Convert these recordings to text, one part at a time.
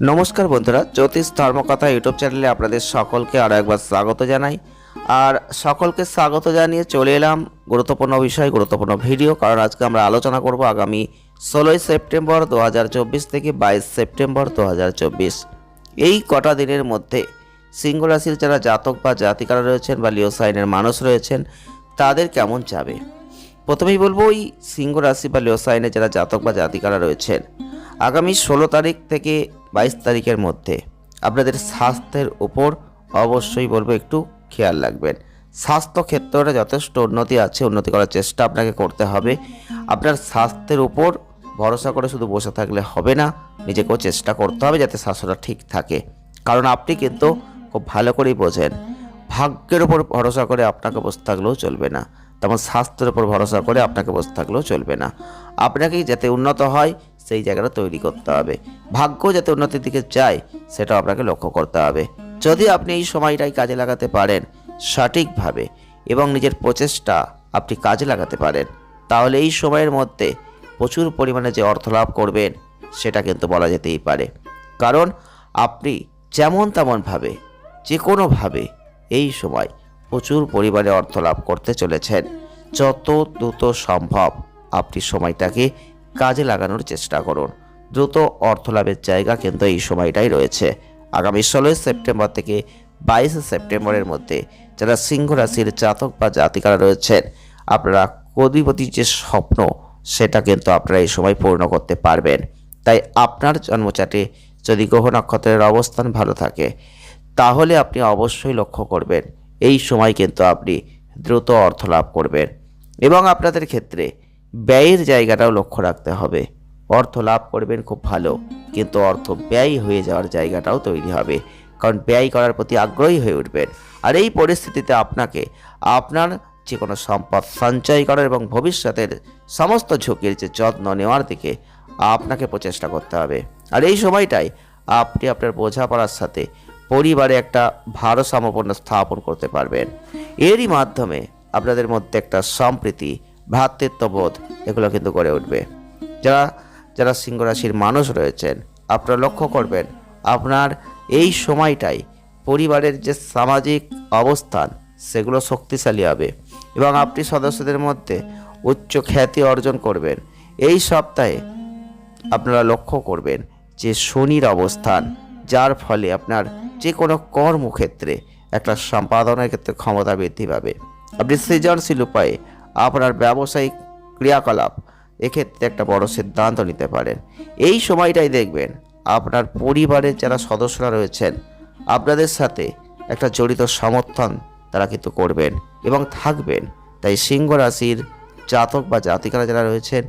নমস্কার বন্ধুরা, জ্যোতিষ ধর্মকথা ইউটিউব চ্যানেলে আপনাদের সকলকে আরও একবার স্বাগত জানাই। আর সকলকে স্বাগত জানিয়ে চলে এলাম গুরুত্বপূর্ণ বিষয়, গুরুত্বপূর্ণ ভিডিও, কারণ আজকে আমরা আলোচনা করব আগামী ষোলোই সেপ্টেম্বর দু হাজার চব্বিশ থেকে বাইশ সেপ্টেম্বর দু হাজার চব্বিশ। এই কটা দিনের মধ্যে সিংহ রাশির যারা জাতক বা জাতিকারা রয়েছেন বা লিও সাইনের মানুষ রয়েছেন, তাদের কেমন যাবে? প্রথমেই বলব ওই সিংহ রাশি বা লিও সাইনের যারা জাতক বা জাতিকারা রয়েছেন, আগামী ষোলো তারিখ থেকে বাইশ তারিখের মধ্যে। আপনাদের স্বাস্থ্যের উপর অবশ্যই বলব একটু খেয়াল রাখবেন। স্বাস্থ্য ক্ষেত্রে যথেষ্ট উন্নতি আছে, উন্নতি করার চেষ্টা আপনাকে করতে হবে। আপনার স্বাস্থ্যের উপর ভরসা করে শুধু বসে থাকলে হবে না, নিজেকেও চেষ্টা করতে হবে যাতে স্বাস্থ্যটা ঠিক থাকে। কারণ আপনি কিন্তু খুব ভালো করেই বোঝেন। ভাগ্যের উপর ভরসা করে আপনাকে বসে থাকলেও চলবে না। তেমন স্বাস্থ্যের উপর ভরসা করে আপনাকে বসে থাকলেও চলবে না। আপনাকেই যাতে উন্নত হয়, সেই জায়গাটা তৈরি করতে হবে। ভাগ্য যাতে উন্নতির দিকে যায়, সেটাও আপনাকে লক্ষ্য করতে হবে। যদি আপনি এই সময়টাই কাজে লাগাতে পারেন সঠিকভাবে এবং নিজের প্রচেষ্টা আপনি কাজে লাগাতে পারেন, তাহলে এই সময়ের মধ্যে প্রচুর পরিমাণে যে অর্থ লাভ করবেন, সেটা কিন্তু বলা যেতেই পারে। কারণ আপনি যেমন তেমনভাবে যে কোনোভাবে এই সময় প্রচুর পরিমাণে অর্থ লাভ করতে চলেছেন। যত দ্রুত সম্ভব আপনি সময়টাকে কাজে লাগানোর চেষ্টা করুন। দ্রুত অর্থ লাভের জায়গা কিন্তু এই সময়টাই রয়েছে। আগামী ষোলোই সেপ্টেম্বর থেকে বাইশে সেপ্টেম্বরের মধ্যে যারা সিংহ রাশির জাতক বা জাতিকারা রয়েছেন, আপনারা কোটিপতির যে স্বপ্ন, সেটা কিন্তু আপনারা এই সময় পূর্ণ করতে পারবেন। তাই আপনার জন্মচাটে যদি গ্রহ নক্ষত্রের অবস্থান ভালো থাকে, তাহলে আপনি অবশ্যই লক্ষ্য করবেন এই সময় কিন্তু আপনি দ্রুত অর্থ লাভ করবেন। এবং আপনাদের ক্ষেত্রে ব্যয়ের জায়গাটাও লক্ষ্য রাখতে হবে। অর্থ লাভ করবেন খুব ভালো, কিন্তু অর্থ ব্যয় হয়ে যাওয়ার জায়গাটাও তৈরি হবে। কারণ ব্যয় করার প্রতি আগ্রহী হয়ে উঠবেন। আর এই পরিস্থিতিতে আপনাকে আপনার যে কোনো সম্পদ সঞ্চয় করার এবং ভবিষ্যতের সমস্ত ঝুঁকির যে যত্ন নেওয়ার দিকে আপনাকে প্রচেষ্টা করতে হবে। আর এই সময়টাই আপনি আপনার বোঝাপড়ার সাথে পরিবারে একটা ভারসাম্যপূর্ণ স্থাপন করতে পারবেন। এরই মাধ্যমে আপনাদের মধ্যে একটা সম্প্রীতি, ভ্রাতৃত্ববোধ এগুলো কিন্তু গড়ে উঠবে। যারা যারা সিংহ রাশির মানুষ রয়েছেন, আপনারা লক্ষ্য করবেন, আপনার এই সময়টাই পরিবারের যে সামাজিক অবস্থান, সেগুলো শক্তিশালী হবে এবং আপনি সদস্যদের মধ্যে উচ্চ খ্যাতি অর্জন করবেন। এই সপ্তাহে আপনারা লক্ষ্য করবেন যে শনির অবস্থান যার ফলে আপনার যে কোনো কর্মক্ষেত্রে একটা সম্পাদনের ক্ষেত্রে ক্ষমতা বৃদ্ধি পাবে। আপনি সৃজনশীল উপায়ে আপনার ব্যবসায়িক ক্রিয়াকলাপ এক্ষেত্রে একটা বড় সিদ্ধান্ত নিতে পারেন। এই সময়টাই দেখবেন আপনার পরিবারের যারা সদস্যরা রয়েছেন, আপনাদের সাথে একটা জড়িত সমর্থন তারা কিন্তু করবেন এবং থাকবেন। তাই সিংহ রাশির জাতক বা জাতিকারা যারা রয়েছেন,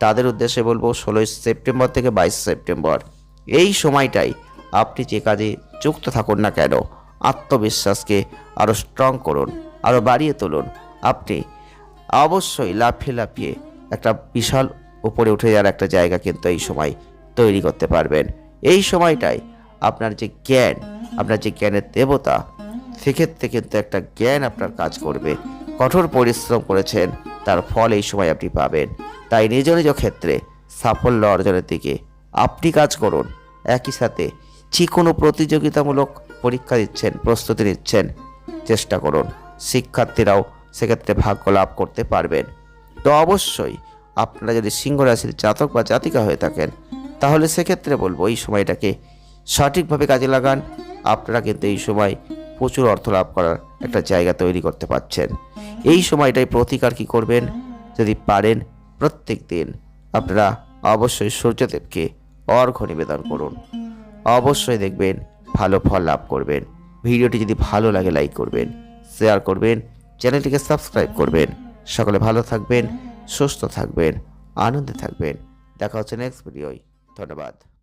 তাদের উদ্দেশ্যে বলব, ষোলোই সেপ্টেম্বর থেকে বাইশ সেপ্টেম্বর। এই সময়টাই আপনি যে কাজে যুক্ত থাকুন না কেন, আত্মবিশ্বাসকে আরও স্ট্রং করুন আরও বাড়িয়ে তুলুন। আপনি অবশ্যই লাফিয়ে লাফিয়ে একটা বিশাল উপরে উঠে যাওয়ার একটা জায়গা কিন্তু এই সময় তৈরি করতে পারবেন। এই সময়টাই আপনার যে জ্ঞান, আপনার যে জ্ঞানের দেবতা, সেক্ষেত্রে কিন্তু একটা জ্ঞান আপনার কাজ করবে। কঠোর পরিশ্রম করেছেন, তার ফল এই সময় আপনি পাবেন। তাই নিজ নিজ ক্ষেত্রে সাফল্য অর্জনের দিকে আপনি কাজ করুন। একই সাথে যে কোনো প্রতিযোগিতামূলক পরীক্ষা দিচ্ছেন, প্রস্তুতি নিচ্ছেন। চেষ্টা করুন। শিক্ষার্থীরাও সেক্ষেত্রে ভাগ্য লাভ করতে পারবেন। তো অবশ্যই আপনারা যদি সিংহ রাশির জাতক বা জাতিকা হয়ে থাকেন, তাহলে সেক্ষেত্রে বলব এই সময়টাকে সঠিকভাবে কাজে লাগান। আপনারা কিন্তু এই সময় প্রচুর অর্থ লাভ করার একটা জায়গা তৈরি করতে পারছেন। এই সময়টাই প্রতিকার কি করবেন? যদি পারেন প্রত্যেক দিন আপনারা অবশ্যই সূর্যদেবকে অর্ঘ্য নিবেদন করুন। অবশ্যই দেখবেন ভালো ফল লাভ করবেন। ভিডিওটি যদি ভালো লাগে লাইক করবেন শেয়ার করবেন, চ্যানেলটিকে সাবস্ক্রাইব করবেন। সকলে ভালো থাকবেন, সুস্থ থাকবেন, আনন্দে থাকবেন। দেখা হচ্ছে নেক্সট ভিডিওয় ধন্যবাদ।